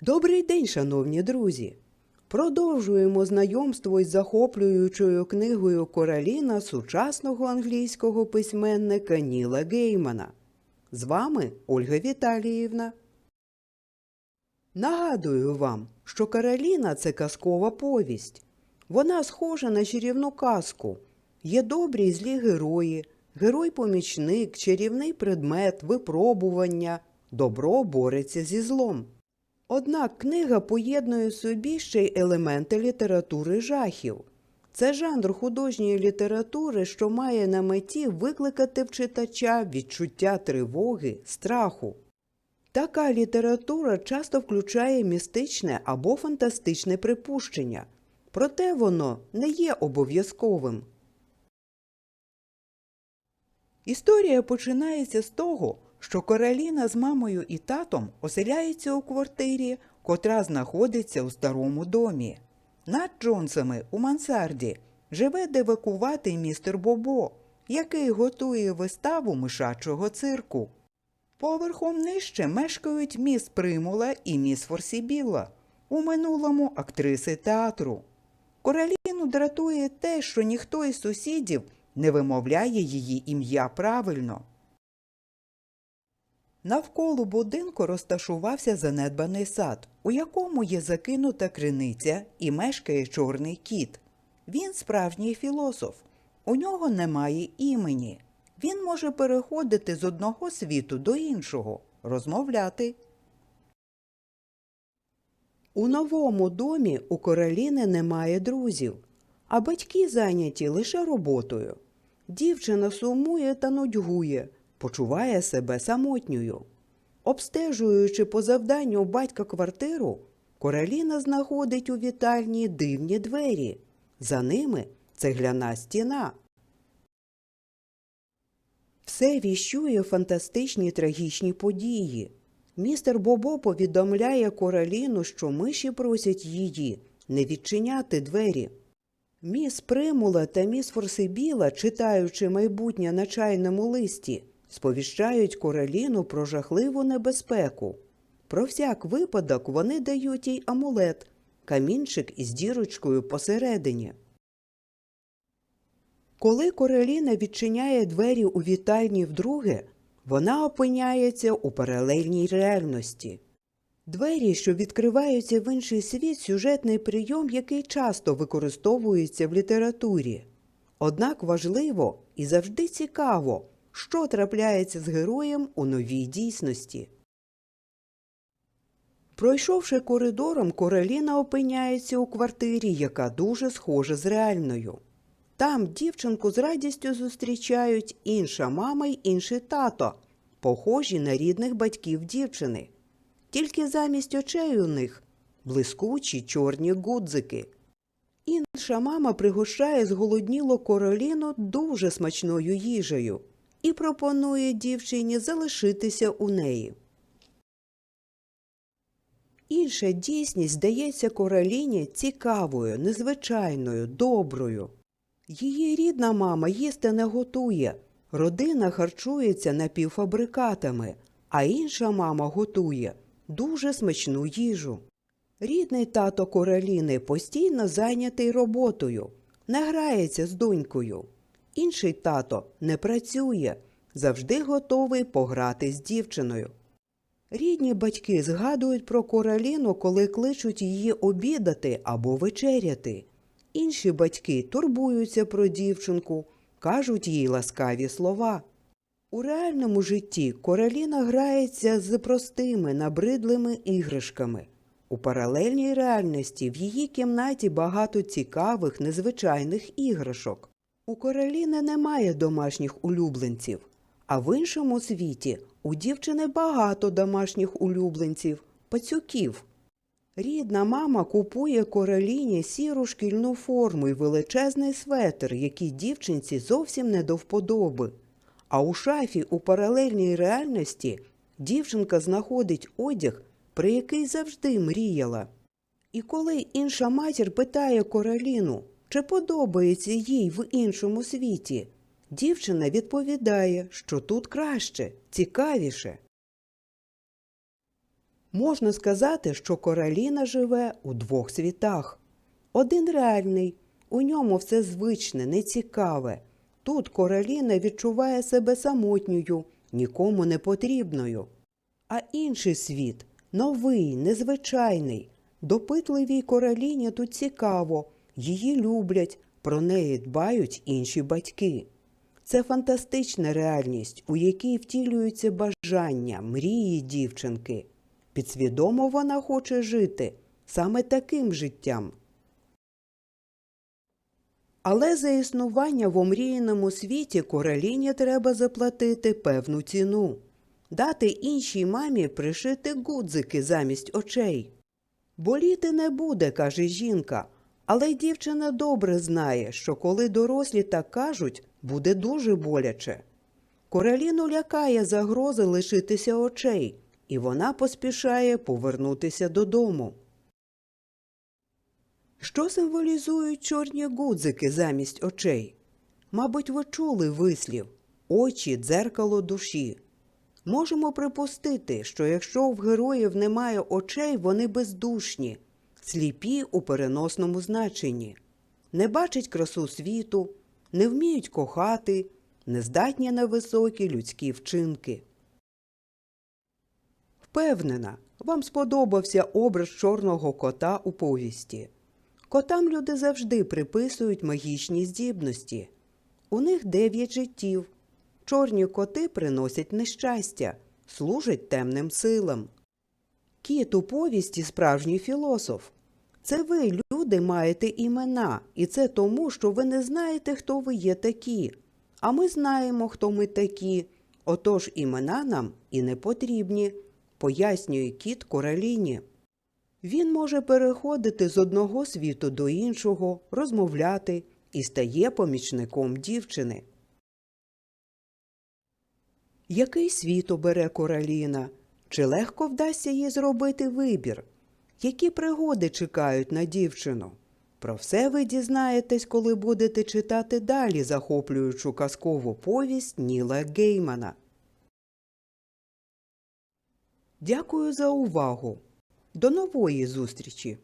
Добрий день, шановні друзі! Продовжуємо знайомство із захоплюючою книгою Кораліна сучасного англійського письменника Ніла Геймана. З вами Ольга Віталіївна. Нагадую вам, що Кароліна це казкова повість. Вона схожа на чарівну казку. Є добрі і злі герої, герой-помічник, чарівний предмет, випробування. Добро бореться зі злом. Однак книга поєднує собі ще й елементи літератури жахів. Це жанр художньої літератури, що має на меті викликати в читача відчуття тривоги, страху. Така література часто включає містичне або фантастичне припущення, проте воно не є обов'язковим. Історія починається з того, що Короліна з мамою і татом оселяється у квартирі, котра знаходиться у старому домі. Над Джонсами у мансарді живе девакуватий містер Бобо, який готує виставу мишачого цирку. Поверхом нижче мешкають міс Примула і міс Форсібіла, у минулому актриси театру. Короліну дратує те, що ніхто із сусідів не вимовляє її ім'я правильно. Навколо будинку розташувався занедбаний сад, у якому є закинута криниця і мешкає чорний кіт. Він справжній філософ. У нього немає імені. Він може переходити з одного світу до іншого, розмовляти. У новому домі у Короліни немає друзів, а батьки зайняті лише роботою. Дівчина сумує та нудьгує, почуває себе самотньою. Обстежуючи по завданню батька квартиру, Короліна знаходить у вітальні дивні двері. За ними цегляна стіна. Все віщує фантастичні трагічні події. Містер Бобо повідомляє Короліну, що миші просять її не відчиняти двері. Міс Примула та міс Форсибіла, читаючи майбутнє на чайному листі, сповіщають Короліну про жахливу небезпеку. Про всяк випадок вони дають їй амулет, камінчик із дірочкою посередині. Коли Короліна відчиняє двері у вітальні вдруге, вона опиняється у паралельній реальності. Двері, що відкриваються в інший світ, сюжетний прийом, який часто використовується в літературі. Однак важливо і завжди цікаво, що трапляється з героєм у новій дійсності. Пройшовши коридором, Короліна опиняється у квартирі, яка дуже схожа з реальною. Там дівчинку з радістю зустрічають інша мама й інший тато, похожі на рідних батьків дівчини. Тільки замість очей у них блискучі чорні гудзики. Інша мама пригощає зголоднілу короліну дуже смачною їжею і пропонує дівчині залишитися у неї. Інша дійсність здається короліні цікавою, незвичайною, доброю. Її рідна мама їсти не готує, родина харчується напівфабрикатами, а інша мама готує дуже смачну їжу. Рідний тато Короліни постійно зайнятий роботою, не грається з донькою. Інший тато не працює, завжди готовий пограти з дівчиною. Рідні батьки згадують про Короліну, коли кличуть її обідати або вечеряти. Інші батьки турбуються про дівчинку, кажуть їй ласкаві слова. У реальному житті Короліна грається з простими, набридлими іграшками. У паралельній реальності в її кімнаті багато цікавих, незвичайних іграшок. У Короліни немає домашніх улюбленців, а в іншому світі у дівчини багато домашніх улюбленців, пацюків. Рідна мама купує Короліні сіру шкільну форму і величезний светр, який дівчинці зовсім не до вподоби. А у шафі у паралельній реальності дівчинка знаходить одяг, про який завжди мріяла. І коли інша матір питає Короліну, чи подобається їй в іншому світі, дівчина відповідає, що тут краще, цікавіше. Можна сказати, що Кораліна живе у двох світах. Один реальний, у ньому все звичне, нецікаве. Тут Кораліна відчуває себе самотньою, нікому не потрібною. А інший світ новий, незвичайний. Допитливій Кораліні тут цікаво, її люблять, про неї дбають інші батьки. Це фантастична реальність, у якій втілюються бажання, мрії дівчинки. Підсвідомо вона хоче жити саме таким життям. Але за існування в омріяному світі Кораліні треба заплатити певну ціну, дати іншій мамі пришити гудзики замість очей. Боліти не буде, каже жінка, але й дівчина добре знає, що коли дорослі так кажуть, буде дуже боляче. Кораліну лякає загрози лишитися очей, і вона поспішає повернутися додому. Що символізують чорні гудзики замість очей? Мабуть, ви чули вислів очі дзеркало душі. Можемо припустити, що якщо в героїв немає очей, вони бездушні, сліпі у переносному значенні, не бачать красу світу, не вміють кохати, не здатні на високі людські вчинки. Впевнена, вам сподобався образ чорного кота у повісті. Котам люди завжди приписують магічні здібності. У них дев'ять життів. Чорні коти приносять нещастя, служать темним силам. Кіт у повісті справжній філософ. Це ви, люди, маєте імена, і це тому, що ви не знаєте, хто ви є такі. А ми знаємо, хто ми такі. Отож імена нам і не потрібні, пояснює кіт Кораліні. Він може переходити з одного світу до іншого, розмовляти і стає помічником дівчини. Який світ обере Кораліна? Чи легко вдасться їй зробити вибір? Які пригоди чекають на дівчину? Про все ви дізнаєтесь, коли будете читати далі захоплюючу казкову повість Ніла Геймана. Дякую за увагу! До нової зустрічі!